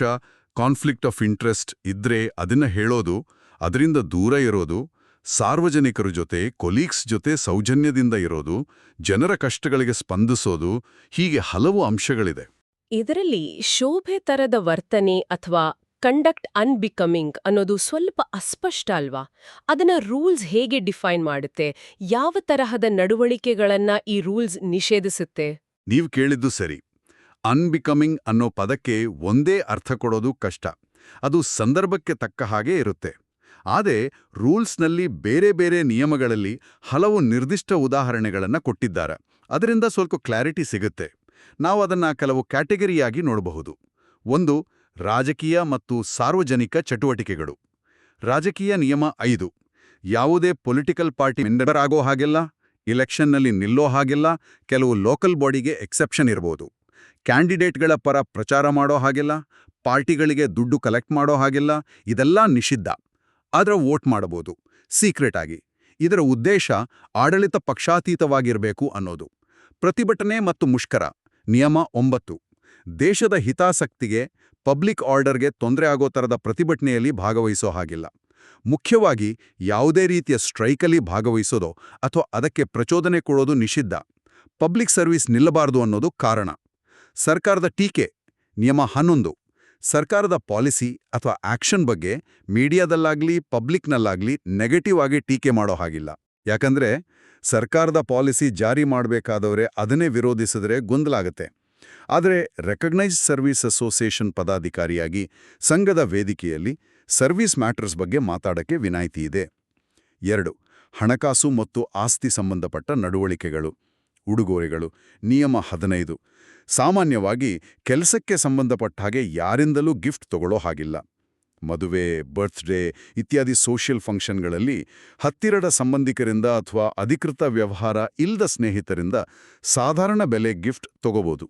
ಕಾನ್ಫ್ಲಿಕ್ಟ್ ಆಫ್ ಇಂಟ್ರೆಸ್ಟ್ ಇದ್ರೆ ಅದನ್ನ ಹೇಳೋದು, ಅದರಿಂದ ದೂರ ಇರೋದು, ಸಾರ್ವಜನಿಕರ ಜೊತೆ, ಕೊಲೀಗ್ಸ್ ಜೊತೆ ಸೌಜನ್ಯದಿಂದ ಇರೋದು, ಜನರ ಕಷ್ಟಗಳಿಗೆ ಸ್ಪಂದಿಸೋದು, ಹೀಗೆ ಹಲವು ಅಂಶಗಳಿದೆ.
ಇದರಲ್ಲಿ ಶೋಭೆ ತರದ ವರ್ತನೆ ಅಥವಾ ಕಂಡಕ್ಟ್ ಅನ್ಬಿಕಮಿಂಗ್ ಅನ್ನೋದು ಸ್ವಲ್ಪ ಅಸ್ಪಷ್ಟ ಅಲ್ವಾ? ಅದನ್ನ ರೂಲ್ಸ್ ಹೇಗೆ ಡಿಫೈನ್ ಮಾಡುತ್ತೆ? ಯಾವ ತರಹದ ನಡವಳಿಕೆಗಳನ್ನ ಈ ರೂಲ್ಸ್ ನಿಷೇಧಿಸುತ್ತೆ?
ನೀವು ಕೇಳಿದ್ದು ಸರಿ. ಅನ್ಬಿಕಮಿಂಗ್ ಅನ್ನೋ ಪದಕ್ಕೆ ಒಂದೇ ಅರ್ಥ ಕೊಡೋದು ಕಷ್ಟ. ಅದು ಸಂದರ್ಭಕ್ಕೆ ತಕ್ಕ ಹಾಗೆ ಇರುತ್ತೆ. ಆದರೆ ರೂಲ್ಸ್ನಲ್ಲಿ ಬೇರೆ ಬೇರೆ ನಿಯಮಗಳಲ್ಲಿ ಹಲವು ನಿರ್ದಿಷ್ಟ ಉದಾಹರಣೆಗಳನ್ನು ಕೊಟ್ಟಿದ್ದಾರೆ. ಅದರಿಂದ ಸ್ವಲ್ಪ ಕ್ಲಾರಿಟಿ ಸಿಗುತ್ತೆ. ನಾವು ಅದನ್ನು ಕೆಲವು ಕ್ಯಾಟಗರಿಯಾಗಿ ನೋಡಬಹುದು. ಒಂದು ರಾಜಕೀಯ ಮತ್ತು ಸಾರ್ವಜನಿಕ ಚಟುವಟಿಕೆಗಳು. ರಾಜಕೀಯ ನಿಯಮ ಐದು. ಯಾವುದೇ ಪೊಲಿಟಿಕಲ್ ಪಾರ್ಟಿ ಮೆಂಬರ್ ಆಗೋ ಹಾಗಿಲ್ಲ, ಇಲೆಕ್ಷನ್ನಲ್ಲಿ ನಿಲ್ಲೋ ಹಾಗೆಲ್ಲ, ಕೆಲವು ಲೋಕಲ್ ಬಾಡಿಗೆ ಎಕ್ಸೆಪ್ಷನ್ ಇರಬಹುದು ಕ್ಯಾಂಡಿಡೇಟ್ಗಳ ಪರ ಪ್ರಚಾರ ಮಾಡೋ ಹಾಗೆಲ್ಲ, ಪಾರ್ಟಿಗಳಿಗೆ ದುಡ್ಡು ಕಲೆಕ್ಟ್ ಮಾಡೋ ಹಾಗೆಲ್ಲ, ಇದೆಲ್ಲ ನಿಷಿದ್ಧ. ಆದರೆ ವೋಟ್ ಮಾಡಬಹುದು ಸೀಕ್ರೆಟ್ ಆಗಿ. ಇದರ ಉದ್ದೇಶ ಆಡಳಿತ ಪಕ್ಷಾತೀತವಾಗಿರಬೇಕು ಅನ್ನೋದು. ಪ್ರತಿಭಟನೆ ಮತ್ತು ಮುಷ್ಕರ. ನಿಯಮ ಒಂಬತ್ತು. ದೇಶದ ಹಿತಾಸಕ್ತಿಗೆ ಪಬ್ಲಿಕ್ ಆರ್ಡರ್ಗೆ ತೊಂದರೆ ಆಗೋ ಥರದ ಪ್ರತಿಭಟನೆಯಲ್ಲಿ ಭಾಗವಹಿಸೋ ಹಾಗಿಲ್ಲ. ಮುಖ್ಯವಾಗಿ ಯಾವುದೇ ರೀತಿಯ ಸ್ಟ್ರೈಕಲ್ಲಿ ಭಾಗವಹಿಸೋದೋ ಅಥವಾ ಅದಕ್ಕೆ ಪ್ರಚೋದನೆ ಕೊಡೋದು ನಿಷಿದ್ಧ. ಪಬ್ಲಿಕ್ ಸರ್ವಿಸ್ ನಿಲ್ಲಬಾರದು ಅನ್ನೋದು ಕಾರಣ. ಸರ್ಕಾರದ ಟೀಕೆ, ನಿಯಮ ಹನ್ನೊಂದು. ಸರ್ಕಾರದ ಪಾಲಿಸಿ ಅಥವಾ ಆಕ್ಷನ್ ಬಗ್ಗೆ ಮೀಡಿಯಾದಲ್ಲಾಗಲಿ, ಪಬ್ಲಿಕ್ನಲ್ಲಾಗಲಿ ನೆಗೆಟಿವ್ ಆಗಿ ಟೀಕೆ ಮಾಡೋ ಹಾಗಿಲ್ಲ. ಯಾಕಂದ್ರೆ ಸರ್ಕಾರದ ಪಾಲಿಸಿ ಜಾರಿ ಮಾಡಬೇಕಾದವರೇ ಅದನ್ನೇ ವಿರೋಧಿಸಿದ್ರೆ ಗೊಂದಲಾಗತ್ತೆ ಆದರೆ ರೆಕಗ್ನೈಸ್ ಸರ್ವಿಸ್ ಅಸೋಸಿಯೇಷನ್ ಪದಾಧಿಕಾರಿಯಾಗಿ ಸಂಘದ ವೇದಿಕೆಯಲ್ಲಿ ಸರ್ವಿಸ್ ಮ್ಯಾಟರ್ಸ್ ಬಗ್ಗೆ ಮಾತಾಡಕ್ಕೆ ವಿನಾಯಿತಿ ಇದೆ. ಎರಡು, ಹಣಕಾಸು ಮತ್ತು ಆಸ್ತಿ ಸಂಬಂಧಪಟ್ಟ ನಡವಳಿಕೆಗಳು, ಉಡುಗೊರೆಗಳು, ನಿಯಮ ಹದಿನೈದು. ಸಾಮಾನ್ಯವಾಗಿ ಕೆಲಸಕ್ಕೆ ಸಂಬಂಧಪಟ್ಟ ಹಾಗೆ ಯಾರಿಂದಲೂ ಗಿಫ್ಟ್ ತಗೊಳ್ಳೋ ಹಾಗಿಲ್ಲ. ಮದುವೆ, ಬರ್ತ್ಡೇ ಇತ್ಯಾದಿ ಸೋಷಿಯಲ್ ಫಂಕ್ಷನ್ಗಳಲ್ಲಿ ಹತ್ತಿರದ ಸಂಬಂಧಿಕರಿಂದ ಅಥವಾ ಅಧಿಕೃತ ವ್ಯವಹಾರ ಇಲ್ಲದ ಸ್ನೇಹಿತರಿಂದ ಸಾಧಾರಣ ಬೆಲೆ ಗಿಫ್ಟ್ ತಗೋಬೋದು.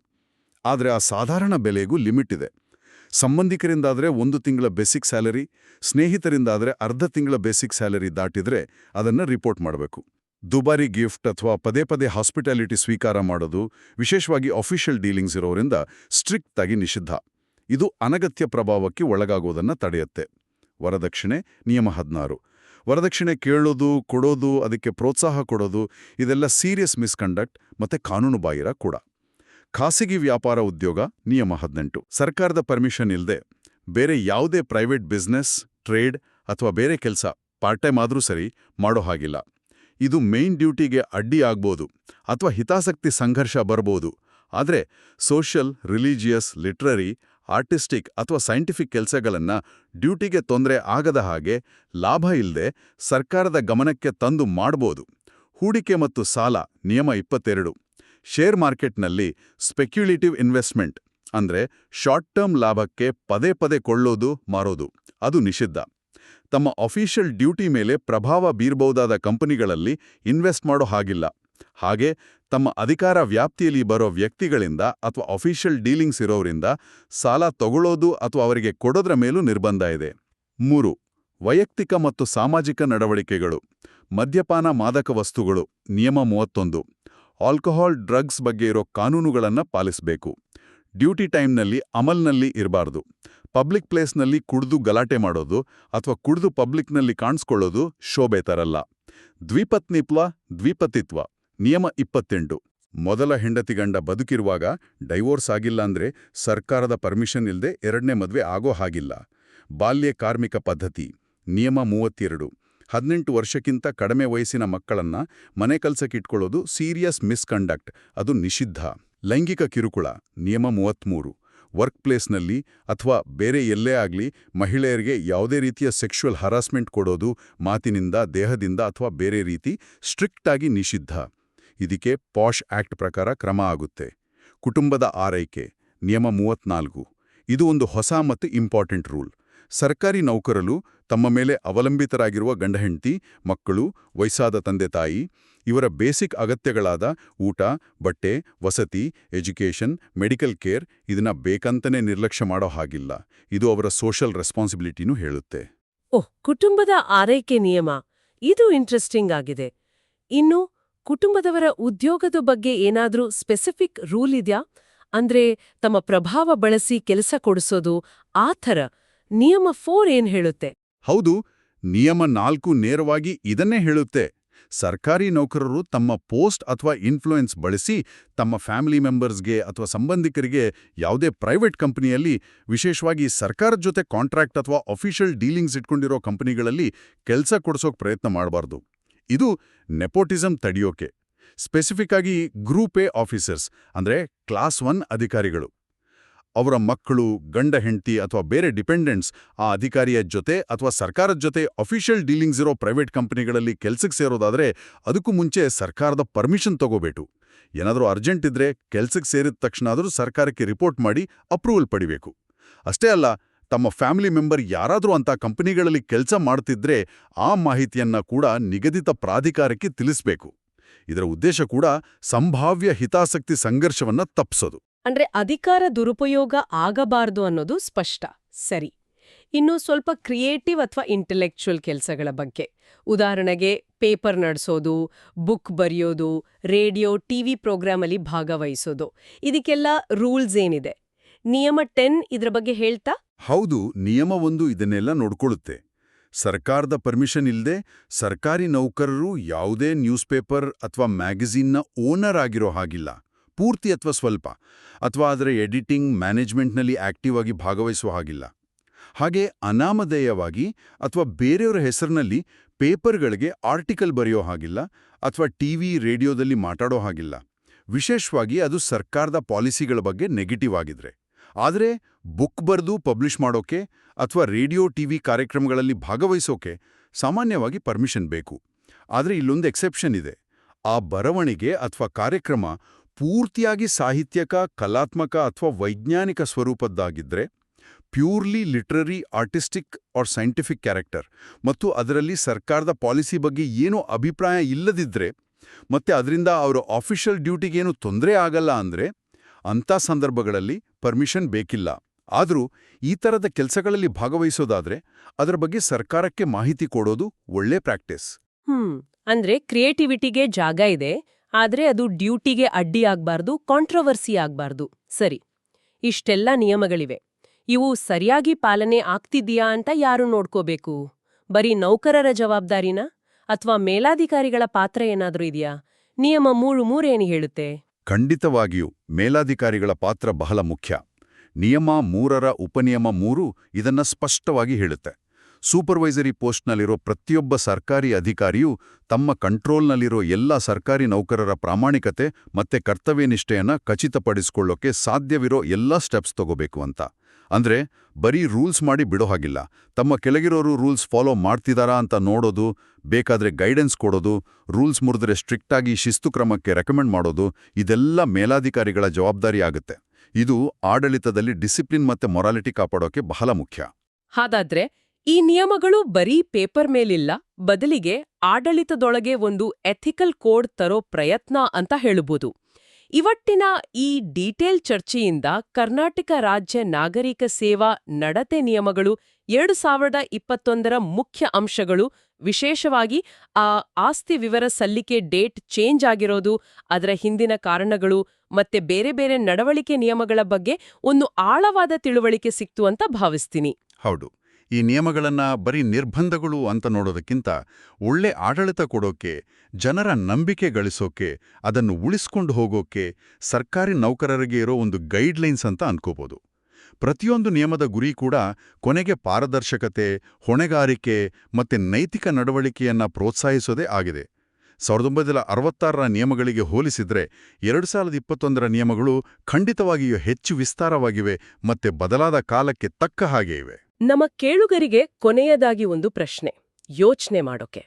ಆದರೆ ಆ ಸಾಧಾರಣ ಬೆಲೆಗೂ ಲಿಮಿಟ್ ಇದೆ. ಸಂಬಂಧಿಕರಿಂದಾದರೆ ಒಂದು ತಿಂಗಳ ಬೇಸಿಕ್ ಸ್ಯಾಲರಿ, ಸ್ನೇಹಿತರಿಂದಾದರೆ ಅರ್ಧ ತಿಂಗಳ ಬೇಸಿಕ್ ಸ್ಯಾಲರಿ ದಾಟಿದ್ರೆ ಅದನ್ನು ರಿಪೋರ್ಟ್ ಮಾಡಬೇಕು. ದುಬಾರಿ ಗಿಫ್ಟ್ ಅಥವಾ ಪದೇ ಪದೇ ಹಾಸ್ಪಿಟಾಲಿಟಿ ಸ್ವೀಕಾರ ಮಾಡೋದು, ವಿಶೇಷವಾಗಿ ಅಫಿಷಿಯಲ್ ಡೀಲಿಂಗ್ಸ್ ಇರೋರಿಂದ ಸ್ಟ್ರಿಕ್ಟ್ ಆಗಿ ನಿಷಿದ್ಧ. ಇದು ಅನಗತ್ಯ ಪ್ರಭಾವಕ್ಕೆ ಒಳಗಾಗೋದನ್ನ ತಡೆಯುತ್ತೆ. ವರದಕ್ಷಿಣೆ, ನಿಯಮ ಹದಿನಾರು. ವರದಕ್ಷಿಣೆ ಕೇಳೋದು, ಕೊಡೋದು, ಅದಕ್ಕೆ ಪ್ರೋತ್ಸಾಹ ಕೊಡೋದು, ಇದೆಲ್ಲ ಸೀರಿಯಸ್ ಮಿಸ್ಕಂಡಕ್ಟ್ ಮತ್ತೆ ಕಾನೂನುಬಾಹಿರ ಕೂಡ. ಖಾಸಗಿ ವ್ಯಾಪಾರ ಉದ್ಯೋಗ ನಿಯಮ ಹದಿನೆಂಟು. ಸರ್ಕಾರದ ಪರ್ಮಿಷನ್ ಇಲ್ಲದೆ ಬೇರೆ ಯಾವುದೇ ಪ್ರೈವೇಟ್ ಬಿಸ್ನೆಸ್ ಟ್ರೇಡ್ ಅಥವಾ ಬೇರೆ ಕೆಲಸ ಪಾರ್ಟ್ ಟೈಮ್ ಆದರೂ ಸರಿ ಮಾಡೋ ಹಾಗಿಲ್ಲ. ಇದು ಮೇನ್ ಡ್ಯೂಟಿಗೆ ಅಡ್ಡಿ ಆಗ್ಬೋದು ಅಥವಾ ಹಿತಾಸಕ್ತಿ ಸಂಘರ್ಷ ಬರ್ಬೋದು. ಆದರೆ ಸೋಷಿಯಲ್ ರಿಲಿಜಿಯಸ್ ಲಿಟ್ರರಿ ಆರ್ಟಿಸ್ಟಿಕ್ ಅಥವಾ ಸೈಂಟಿಫಿಕ್ ಕೆಲಸಗಳನ್ನ ಡ್ಯೂಟಿಗೆ ತೊಂದರೆ ಆಗದ ಹಾಗೆ ಲಾಭ ಇಲ್ಲದೆ ಸರ್ಕಾರದ ಗಮನಕ್ಕೆ ತಂದು ಮಾಡ್ಬೋದು. ಹೂಡಿಕೆ ಮತ್ತು ಸಾಲ ನಿಯಮ ಇಪ್ಪತ್ತೆರಡು. ಶೇರ್ ಮಾರ್ಕೆಟ್ನಲ್ಲಿ ಸ್ಪೆಕ್ಯುಲೇಟಿವ್ ಇನ್ವೆಸ್ಟ್ಮೆಂಟ್, ಅಂದ್ರೆ ಶಾರ್ಟ್ ಟರ್ಮ್ ಲಾಭಕ್ಕೆ ಪದೇ ಪದೇ ಕೊಳ್ಳೋದು, ಮಾರೋದು, ಅದು ನಿಷಿದ್ಧ. ತಮ್ಮ ಅಫಿಷಿಯಲ್ ಡ್ಯೂಟಿ ಮೇಲೆ ಪ್ರಭಾವ ಬೀರಬಹುದಾದ ಕಂಪನಿಗಳಲ್ಲಿ ಇನ್ವೆಸ್ಟ್ ಮಾಡೋ ಹಾಗಿಲ್ಲ. ಹಾಗೆ ತಮ್ಮ ಅಧಿಕಾರ ವ್ಯಾಪ್ತಿಯಲ್ಲಿ ಬರೋ ವ್ಯಕ್ತಿಗಳಿಂದ ಅಥವಾ ಅಫಿಷಿಯಲ್ ಡೀಲಿಂಗ್ಸ್ ಇರೋರಿಂದ ಸಾಲ ತಗೊಳ್ಳೋದು ಅಥವಾ ಅವರಿಗೆ ಕೊಡೋದ್ರ ಮೇಲೂ ನಿರ್ಬಂಧ ಇದೆ. ಮೂರು, ವೈಯಕ್ತಿಕ ಮತ್ತು ಸಾಮಾಜಿಕ ನಡವಳಿಕೆಗಳು, ಮದ್ಯಪಾನ ಮಾದಕ ವಸ್ತುಗಳು, ನಿಯಮ ಮೂವತ್ತೊಂದು. ಆಲ್ಕೋಹಾಲ್ ಡ್ರಗ್ಸ್ ಬಗ್ಗೆ ಇರೋ ಕಾನೂನುಗಳನ್ನು ಪಾಲಿಸಬೇಕು. ಡ್ಯೂಟಿ ಟೈಮ್ನಲ್ಲಿ ಅಮಲ್ನಲ್ಲಿ ಇರಬಾರ್ದು. ಪಬ್ಲಿಕ್ ಪ್ಲೇಸ್ನಲ್ಲಿ ಕುಡಿದು ಗಲಾಟೆ ಮಾಡೋದು ಅಥವಾ ಕುಡಿದು ಪಬ್ಲಿಕ್ನಲ್ಲಿ ಕಾಣಿಸ್ಕೊಳ್ಳೋದು ಶೋಭೆ ತರಲ್ಲ. ದ್ವಿಪತ್ನಿತ್ವ ದ್ವಿಪತಿತ್ವ, ನಿಯಮ ಇಪ್ಪತ್ತೆಂಟು. ಮೊದಲ ಹೆಂಡತಿ ಗಂಡ ಬದುಕಿರುವಾಗ ಡೈವೋರ್ಸ್ ಆಗಿಲ್ಲ ಅಂದ್ರೆ ಸರ್ಕಾರದ ಪರ್ಮಿಷನ್ ಇಲ್ಲದೆ ಎರಡನೇ ಮದುವೆ ಆಗೋ ಹಾಗಿಲ್ಲ. ಬಾಲ್ಯ ಕಾರ್ಮಿಕ ಪದ್ಧತಿ, ನಿಯಮ ಮೂವತ್ತೆರಡು. ಹದಿನೆಂಟು ವರ್ಷಕ್ಕಿಂತ ಕಡಿಮೆ ವಯಸ್ಸಿನ ಮಕ್ಕಳನ್ನ ಮನೆ ಕಲ್ಸಕ್ಕಿಟ್ಕೊಳ್ಳೋದು ಸೀರಿಯಸ್ ಮಿಸ್ಕಂಡಕ್ಟ್ ಅದು ನಿಷಿದ್ಧ. ಲೈಂಗಿಕ ಕಿರುಕುಳ, ನಿಯಮ ಮೂವತ್ತ್ಮೂರು ವರ್ಕ್ ಪ್ಲೇಸ್ನಲ್ಲಿ ಅಥವಾ ಬೇರೆ ಎಲ್ಲೇ ಆಗಲಿ ಮಹಿಳೆಯರಿಗೆ ಯಾವುದೇ ರೀತಿಯ ಸೆಕ್ಷುವಲ್ ಹರಾಸ್ಮೆಂಟ್ ಕೊಡೋದು ಮಾತಿನಿಂದ, ದೇಹದಿಂದ ಅಥವಾ ಬೇರೆ ರೀತಿ ಸ್ಟ್ರಿಕ್ಟ್ ಆಗಿ ನಿಷಿದ್ಧ. ಇದಕ್ಕೆ ಪಾಶ್ ಆಕ್ಟ್ ಪ್ರಕಾರ ಕ್ರಮ ಆಗುತ್ತೆ. ಕುಟುಂಬದ ಆರೈಕೆ, ನಿಯಮ ಮೂವತ್ನಾಲ್ಕು ಇದು ಒಂದು ಹೊಸ ಮತ್ತು ಇಂಪಾರ್ಟೆಂಟ್ ರೂಲ್ ಸರ್ಕಾರಿ ನೌಕರರು ತಮ್ಮ ಮೇಲೆ ಅವಲಂಬಿತರಾಗಿರುವ ಗಂಡಹೆಂಡತಿ, ಮಕ್ಕಳು, ವಯಸ್ಸಾದ ತಂದೆ ತಾಯಿ, ಇವರ ಬೇಸಿಕ್ ಅಗತ್ಯಗಳಾದ ಊಟ, ಬಟ್ಟೆ, ವಸತಿ, ಎಜುಕೇಷನ್, ಮೆಡಿಕಲ್ ಕೇರ್ ಇದನ್ನ ಬೇಕಂತನೇ ನಿರ್ಲಕ್ಷ್ಯ ಮಾಡೋ ಹಾಗಿಲ್ಲ. ಇದು ಅವರ ಸೋಷಲ್ ರೆಸ್ಪಾನ್ಸಿಬಿಲಿಟಿನೂ ಹೇಳುತ್ತೆ.
ಓಹ್, ಕುಟುಂಬದ ಆರೈಕೆ ನಿಯಮ. ಇದು ಇಂಟ್ರೆಸ್ಟಿಂಗ್ ಆಗಿದೆ. ಇನ್ನು, ಕುಟುಂಬದವರ ಉದ್ಯೋಗದ ಬಗ್ಗೆ ಏನಾದರೂ ಸ್ಪೆಸಿಫಿಕ್ ರೂಲ್ ಇದ್ಯಾ? ಅಂದ್ರೆ ತಮ್ಮ ಪ್ರಭಾವ ಬಳಸಿ ಕೆಲಸ ಕೊಡಿಸೋದು ಆ ಥರ. ನಿಯಮ ಫೋರ್ ಏನ್ ಹೇಳುತ್ತೆ?
ಹೌದು, ನಿಯಮ ನಾಲ್ಕು ನೇರವಾಗಿ ಇದನ್ನೇ ಹೇಳುತ್ತೆ. ಸರ್ಕಾರಿ ನೌಕರರು ತಮ್ಮ ಪೋಸ್ಟ್ ಅಥವಾ ಇನ್ಫ್ಲೂಯೆನ್ಸ್ ಬಳಸಿ ತಮ್ಮ ಫ್ಯಾಮಿಲಿ ಮೆಂಬರ್ಸ್ಗೆ ಅಥವಾ ಸಂಬಂಧಿಕರಿಗೆ ಯಾವುದೇ ಪ್ರೈವೇಟ್ ಕಂಪನಿಯಲ್ಲಿ, ವಿಶೇಷವಾಗಿ ಸರ್ಕಾರದ ಜೊತೆ ಕಾಂಟ್ರಾಕ್ಟ್ ಅಥವಾ ಅಫಿಷಿಯಲ್ ಡೀಲಿಂಗ್ಸ್ ಇಟ್ಕೊಂಡಿರೋ ಕಂಪನಿಗಳಲ್ಲಿ ಕೆಲಸ ಕೊಡಿಸೋಕೆ ಪ್ರಯತ್ನ ಮಾಡಬಾರ್ದು. ಇದು ನೆಪೋಟಿಸಂ ತಡೆಯೋಕೆ. ಸ್ಪೆಸಿಫಿಕ್ ಆಗಿ ಗ್ರೂಪ್ ಎ ಆಫೀಸರ್ಸ್, ಅಂದ್ರೆ ಕ್ಲಾಸ್ ಒನ್ ಅಧಿಕಾರಿಗಳು. ಅವರ ಮಕ್ಕಳು, ಗಂಡ ಹೆಂಡತಿ ಅಥವಾ ಬೇರೆ ಡಿಪೆಂಡೆಂಟ್ಸ್, ಆ ಅಧಿಕಾರಿಯ ಜೊತೆ ಅಥವಾ ಸರ್ಕಾರದ ಜೊತೆ ಅಫಿಷಿಯಲ್ ಡೀಲಿಂಗ್ಸ್ ಇರೋ ಪ್ರೈವೇಟ್ ಕಂಪನಿಗಳಲ್ಲಿ ಕೆಲಸಕ್ಕೆ ಸೇರೋದಾದರೆ ಅದಕ್ಕೂ ಮುಂಚೆ ಸರ್ಕಾರದ ಪರ್ಮಿಷನ್ ತಗೋಬೇಕು ಏನಾದರೂ ಅರ್ಜೆಂಟ್ ಇದ್ರೆ ಕೆಲಸಕ್ಕೆ ಸೇರಿದ ತಕ್ಷಣ ಆದರೂ ಸರ್ಕಾರಕ್ಕೆ ರಿಪೋರ್ಟ್ ಮಾಡಿ ಅಪ್ರೂವಲ್ ಪಡಿಬೇಕು. ಅಷ್ಟೇ ಅಲ್ಲ, ತಮ್ಮ ಫ್ಯಾಮಿಲಿ ಮೆಂಬರ್ ಯಾರಾದರೂ ಅಂತ ಕಂಪನಿಗಳಲ್ಲಿ ಕೆಲಸ ಮಾಡ್ತಿದ್ರೆ ಆ ಮಾಹಿತಿಯನ್ನ ಕೂಡ ನಿಗದಿತ ಪ್ರಾಧಿಕಾರಕ್ಕೆ ತಿಳಿಸ್ಬೇಕು. ಇದರ ಉದ್ದೇಶ ಕೂಡ ಸಂಭಾವ್ಯ ಹಿತಾಸಕ್ತಿ ಸಂಘರ್ಷವನ್ನ ತಪ್ಪಿಸೋದು
ಅಂದ್ರೆ ಅಧಿಕಾರ ದುರುಪಯೋಗ ಆಗಬಾರ್ದು ಅನ್ನೋದು ಸ್ಪಷ್ಟ. ಸರಿ. ಇನ್ನು ಸ್ವಲ್ಪ ಕ್ರಿಯೇಟಿವ್ ಅಥವಾ ಇಂಟೆಲೆಕ್ಚುಯಲ್ ಕೆಲಸಗಳ ಬಗ್ಗೆ. ಉದಾಹರಣೆಗೆ ಪೇಪರ್ ನಡೆಸೋದು, ಬುಕ್ ಬರೆಯೋದು, ರೇಡಿಯೋ, ಟಿವಿ ಪ್ರೋಗ್ರಾಮಲ್ಲಿ ಭಾಗವಹಿಸೋದು. ಇದಕ್ಕೆಲ್ಲ ರೂಲ್ಸ್ ಏನಿದೆ? ನಿಯಮ ಟೆನ್ ಇದರ ಬಗ್ಗೆ ಹೇಳ್ತಾ?
ಹೌದು ನಿಯಮ ಒಂದು ಇದನ್ನೆಲ್ಲ ನೋಡ್ಕೊಳ್ಳುತ್ತೆ ಸರ್ಕಾರದ ಪರ್ಮಿಷನ್ ಇಲ್ಲದೆ ಸರ್ಕಾರಿ ನೌಕರರು ಯಾವುದೇ ನ್ಯೂಸ್ ಪೇಪರ್ ಅಥವಾ ಮ್ಯಾಗಝೀನ್ನ ಓನರ್ ಆಗಿರೋ ಹಾಗಿಲ್ಲ. ಪೂರ್ತಿ ಅಥವಾ ಸ್ವಲ್ಪ, ಅಥವಾ ಅದರ ಎಡಿಟಿಂಗ್ ಮ್ಯಾನೇಜ್ಮೆಂಟ್ನಲ್ಲಿ ಆಕ್ಟಿವ್ ಆಗಿ ಭಾಗವಹಿಸುವ ಹಾಗಿಲ್ಲ. ಹಾಗೆ ಅನಾಮಧೇಯವಾಗಿ ಅಥವಾ ಬೇರೆಯವರ ಹೆಸರಿನಲ್ಲಿ ಪೇಪರ್ಗಳಿಗೆ ಆರ್ಟಿಕಲ್ ಬರೆಯೋ ಹಾಗಿಲ್ಲ, ಅಥವಾ ಟಿವಿ, ರೇಡಿಯೋದಲ್ಲಿ ಮಾತಾಡೋ ಹಾಗಿಲ್ಲ. ವಿಶೇಷವಾಗಿ ಅದು ಸರ್ಕಾರದ ಪಾಲಿಸಿಗಳ ಬಗ್ಗೆ ನೆಗೆಟಿವ್ ಆಗಿದ್ರೆ. ಆದರೆ ಬುಕ್ ಬರೆದು ಪಬ್ಲಿಷ್ ಮಾಡೋಕೆ ಅಥವಾ ರೇಡಿಯೋ, ಟಿವಿ ಕಾರ್ಯಕ್ರಮಗಳಲ್ಲಿ ಭಾಗವಹಿಸೋಕೆ ಸಾಮಾನ್ಯವಾಗಿ ಪರ್ಮಿಷನ್ ಬೇಕು. ಆದರೆ ಇಲ್ಲೊಂದು ಎಕ್ಸೆಪ್ಷನ್ ಇದೆ. ಆ ಬರವಣಿಗೆ ಅಥವಾ ಕಾರ್ಯಕ್ರಮ ಪೂರ್ತಿಯಾಗಿ ಸಾಹಿತ್ಯಕ, ಕಲಾತ್ಮಕ ಅಥವಾ ವೈಜ್ಞಾನಿಕ ಸ್ವರೂಪದ್ದಾಗಿದ್ರೆ, purely literary, artistic or scientific character ಮತ್ತು ಅದರಲ್ಲಿ ಸರ್ಕಾರದ ಪಾಲಿಸಿ ಬಗ್ಗೆ ಏನೂ ಅಭಿಪ್ರಾಯ ಇಲ್ಲದಿದ್ರೆ, ಮತ್ತೆ ಅದರಿಂದ ಅವರ ಆಫಿಷಿಯಲ್ ಡ್ಯೂಟಿಗೇನು ತೊಂದರೆ ಆಗಲ್ಲ ಅಂದ್ರೆ, ಅಂಥ ಸಂದರ್ಭಗಳಲ್ಲಿ ಪರ್ಮಿಷನ್ ಬೇಕಿಲ್ಲ. ಆದರೂ ಈ ಥರದ ಕೆಲಸಗಳಲ್ಲಿ ಭಾಗವಹಿಸೋದಾದ್ರೆ, ಅದರ ಬಗ್ಗೆ ಸರ್ಕಾರಕ್ಕೆ ಮಾಹಿತಿ ಕೊಡೋದು ಒಳ್ಳೆ ಪ್ರಾಕ್ಟೀಸ್.
ಹ್ಮ್, ಅಂದ್ರೆ ಕ್ರಿಯೇಟಿವಿಟಿಗೆ ಜಾಗ ಇದೆ ಆದ್ರೆ ಅದು ಡ್ಯೂಟಿಗೆ ಅಡ್ಡಿ ಆಗ್ಬಾರ್ದು ಕಾಂಟ್ರವರ್ಸಿ ಆಗ್ಬಾರ್ದು. ಸರಿ, ಇಷ್ಟೆಲ್ಲ ನಿಯಮಗಳಿವೆ. ಇವು ಸರಿಯಾಗಿ ಪಾಲನೆ ಆಗ್ತಿದ್ಯಾ ಅಂತ ಯಾರು ನೋಡ್ಕೋಬೇಕು? ಬರೀ ನೌಕರರ ಜವಾಬ್ದಾರಿನ? ಅಥವಾ ಮೇಲಾಧಿಕಾರಿಗಳ ಪಾತ್ರ ಏನಾದರೂ ಇದೆಯಾ? ನಿಯಮ ಮೂರು ಮೂರೇನು ಹೇಳುತ್ತೆ?
ಖಂಡಿತವಾಗಿಯೂ, ಮೇಲಾಧಿಕಾರಿಗಳ ಪಾತ್ರ ಬಹಳ ಮುಖ್ಯ. ನಿಯಮ ಮೂರರ ಉಪನಿಯಮ ಮೂರು ಇದನ್ನ ಸ್ಪಷ್ಟವಾಗಿ ಹೇಳುತ್ತೆ. ಸೂಪರ್ವೈಸರಿ ಪೋಸ್ಟ್ನಲ್ಲಿರೋ ಪ್ರತಿಯೊಬ್ಬ ಸರ್ಕಾರಿ ಅಧಿಕಾರಿಯೂ ತಮ್ಮ ಕಂಟ್ರೋಲ್ನಲ್ಲಿರೋ ಎಲ್ಲ ಸರ್ಕಾರಿ ನೌಕರರ ಪ್ರಾಮಾಣಿಕತೆ ಮತ್ತೆ ಕರ್ತವ್ಯನಿಷ್ಠೆಯನ್ನ ಖಚಿತಪಡಿಸಿಕೊಳ್ಳೋಕೆ ಸಾಧ್ಯವಿರೋ ಎಲ್ಲ ಸ್ಟೆಪ್ಸ್ ತಗೋಬೇಕು ಅಂತ. ಅಂದ್ರೆ, ಬರೀ ರೂಲ್ಸ್ ಮಾಡಿ ಬಿಡೋ ಹಾಗಿಲ್ಲ. ತಮ್ಮ ಕೆಳಗಿರೋರು ರೂಲ್ಸ್ ಫಾಲೋ ಮಾಡ್ತಿದಾರಾ ಅಂತ ನೋಡೋದು, ಬೇಕಾದ್ರೆ ಗೈಡೆನ್ಸ್ ಕೊಡೋದು, ರೂಲ್ಸ್ ಮುರಿದ್ರೆ ಸ್ಟ್ರಿಕ್ಟ್ ಆಗಿ ಶಿಸ್ತು ಕ್ರಮಕ್ಕೆ ರೆಕಮೆಂಡ್ ಮಾಡೋದು, ಇದೆಲ್ಲ ಮೇಲಾಧಿಕಾರಿಗಳ ಜವಾಬ್ದಾರಿ ಆಗುತ್ತೆ. ಇದು ಆಡಳಿತದಲ್ಲಿ ಡಿಸಿಪ್ಲಿನ್ ಮತ್ತೆ ಮೊರಾಲಿಟಿ ಕಾಪಾಡೋಕೆ ಬಹಳ ಮುಖ್ಯ.
ಹಾಗಾದ್ರೆ ಈ ನಿಯಮಗಳು ಬರೀ ಪೇಪರ್ ಮೇಲಿಲ್ಲ, ಬದಲಿಗೆ ಆಡಳಿತದೊಳಗೆ ಒಂದು ಎಥಿಕಲ್ ಕೋಡ್ ತರೋ ಪ್ರಯತ್ನ ಅಂತ ಹೇಳಬಹುದು. ಇವಟ್ಟಿನ ಈ ಡೀಟೇಲ್ ಚರ್ಚೆಯಿಂದ ಕರ್ನಾಟಕ ರಾಜ್ಯ ನಾಗರಿಕ ಸೇವಾ ನಡತೆ ನಿಯಮಗಳು ಎರಡು ಸಾವಿರದ ಇಪ್ಪತ್ತೊಂದರ ಮುಖ್ಯ ಅಂಶಗಳು, ವಿಶೇಷವಾಗಿ ಆ ಆಸ್ತಿ ವಿವರ ಸಲ್ಲಿಕೆ ಡೇಟ್ ಚೇಂಜ್ ಆಗಿರೋದು, ಅದರ ಹಿಂದಿನ ಕಾರಣಗಳು ಮತ್ತೆ ಬೇರೆ ಬೇರೆ ನಡವಳಿಕೆ ನಿಯಮಗಳ ಬಗ್ಗೆ ಒಂದು ಆಳವಾದ ತಿಳುವಳಿಕೆ ಸಿಕ್ತು ಅಂತ ಭಾವಿಸ್ತೀನಿ.
ಹೌದು. ಈ ನಿಯಮಗಳನ್ನ ಬರೀ ನಿರ್ಬಂಧಗಳು ಅಂತ ನೋಡೋದಕ್ಕಿಂತ ಒಳ್ಳೆ ಆಡಳಿತ ಕೊಡೋಕೆ, ಜನರ ನಂಬಿಕೆ ಗಳಿಸೋಕೆ, ಅದನ್ನು ಉಳಿಸ್ಕೊಂಡು ಹೋಗೋಕೆ ಸರ್ಕಾರಿ ನೌಕರರಿಗೆ ಇರೋ ಒಂದು ಗೈಡ್ಲೈನ್ಸ್ ಅಂತ ಅನ್ಕೋಬೋದು. ಪ್ರತಿಯೊಂದು ನಿಯಮದ ಗುರಿ ಕೂಡ ಕೊನೆಗೆ ಪಾರದರ್ಶಕತೆ, ಹೊಣೆಗಾರಿಕೆ ಮತ್ತೆ ನೈತಿಕ ನಡವಳಿಕೆಯನ್ನು ಪ್ರೋತ್ಸಾಹಿಸೋದೇ ಆಗಿದೆ. ಸಾವಿರದ ಒಂಬೈನೂರ ಅರವತ್ತಾರರ ನಿಯಮಗಳಿಗೆ ಹೋಲಿಸಿದರೆ ಎರಡು ಸಾವಿರದ ಇಪ್ಪತ್ತೊಂದರ ನಿಯಮಗಳು ಖಂಡಿತವಾಗಿಯೂ ಹೆಚ್ಚು ವಿಸ್ತಾರವಾಗಿವೆ ಮತ್ತೆ ಬದಲಾದ ಕಾಲಕ್ಕೆ ತಕ್ಕ ಹಾಗೆ ಇವೆ.
ನಮ್ಮ ಕೇಳುಗರಿಗೆ ಕೊನೆಯದಾಗಿ ಒಂದು ಪ್ರಶ್ನೆ, ಯೋಚನೆ ಮಾಡೋಕೆ.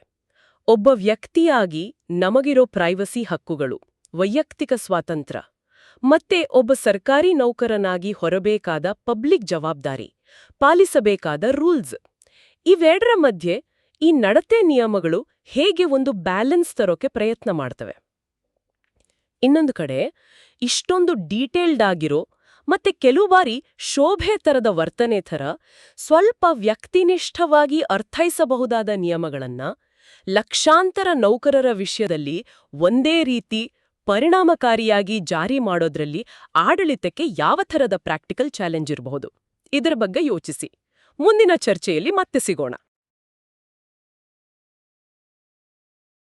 ಒಬ್ಬ ವ್ಯಕ್ತಿಯಾಗಿ ನಮಗಿರೋ ಪ್ರೈವಸಿ ಹಕ್ಕುಗಳು, ವೈಯಕ್ತಿಕ ಸ್ವಾತಂತ್ರ್ಯ, ಮತ್ತೆ ಒಬ್ಬ ಸರ್ಕಾರಿ ನೌಕರನಾಗಿ ಹೊರಬೇಕಾದ ಪಬ್ಲಿಕ್ ಜವಾಬ್ದಾರಿ, ಪಾಲಿಸಬೇಕಾದ ರೂಲ್ಸ್, ಇವೆರಡರ ಮಧ್ಯೆ ಈ ನಡತೆ ನಿಯಮಗಳು ಹೇಗೆ ಒಂದು ಬ್ಯಾಲೆನ್ಸ್ ತರೋಕೆ ಪ್ರಯತ್ನ ಮಾಡ್ತವೆ? ಇನ್ನೊಂದು ಕಡೆ, ಇಷ್ಟೊಂದು ಡೀಟೇಲ್ಡ್ ಆಗಿರೋ ಮತ್ತೆ ಕೆಲವು ಬಾರಿ ಶೋಭೆ ತರದ ವರ್ತನೆ ಥರ ಸ್ವಲ್ಪ ವ್ಯಕ್ತಿನಿಷ್ಠವಾಗಿ ಅರ್ಥೈಸಬಹುದಾದ ನಿಯಮಗಳನ್ನ ಲಕ್ಷಾಂತರ ನೌಕರರ ವಿಷಯದಲ್ಲಿ ಒಂದೇ ರೀತಿ ಪರಿಣಾಮಕಾರಿಯಾಗಿ ಜಾರಿ ಮಾಡೋದ್ರಲ್ಲಿ ಆಡಳಿತಕ್ಕೆ ಯಾವ ಥರದ ಪ್ರಾಕ್ಟಿಕಲ್ ಚಾಲೆಂಜ್ ಇರಬಹುದು? ಇದರ ಬಗ್ಗೆ ಯೋಚಿಸಿ. ಮುಂದಿನ ಚರ್ಚೆಯಲ್ಲಿ ಮತ್ತೆ ಸಿಗೋಣ.